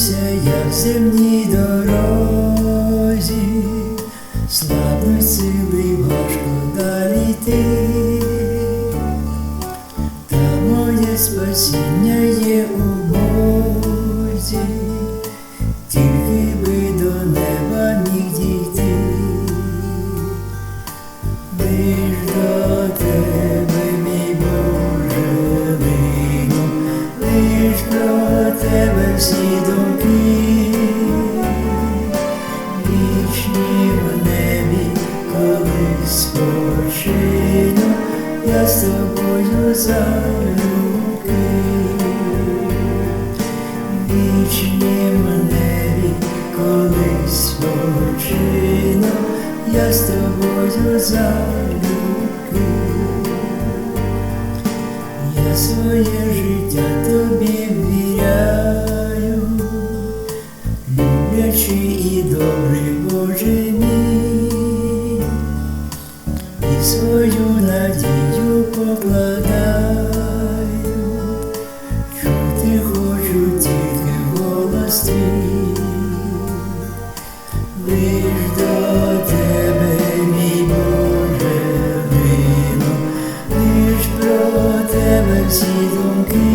все, я в земній дорозі, слабно цілий важко далі йти. Та моє спасіння є у спочину, я з тобою залюбки, вічні небі, коли спочину, я з тобою залюбки. Я своє життя тобі ввіряю, люблячий і добрий Боже і свою надію покладаю, чути хочу тільки голос твій, лиш до тебе, мій Боже, вино, лиш про тебе всі думки,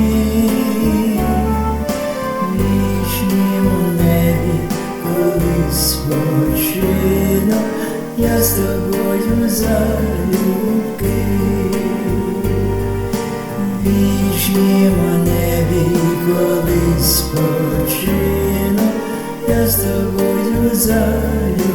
я з тобою залюбки, вічні у небі, колись спочину, я з тобою залюбки.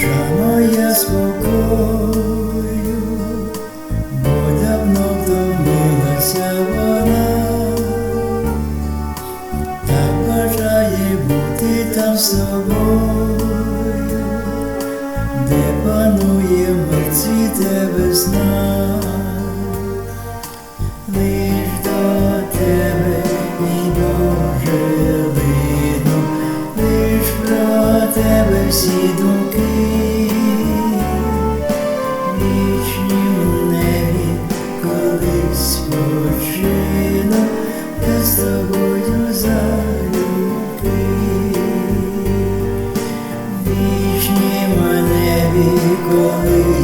Душа моя спокою, бо давно втомилася вона, так бажає бути там з тобою, де панує цвіте весна. Лиш тебе, мій Боже, видно, лиш про тебе всі думки,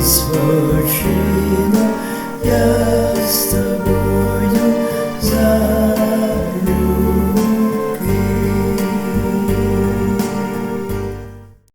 спочину, я з тобою.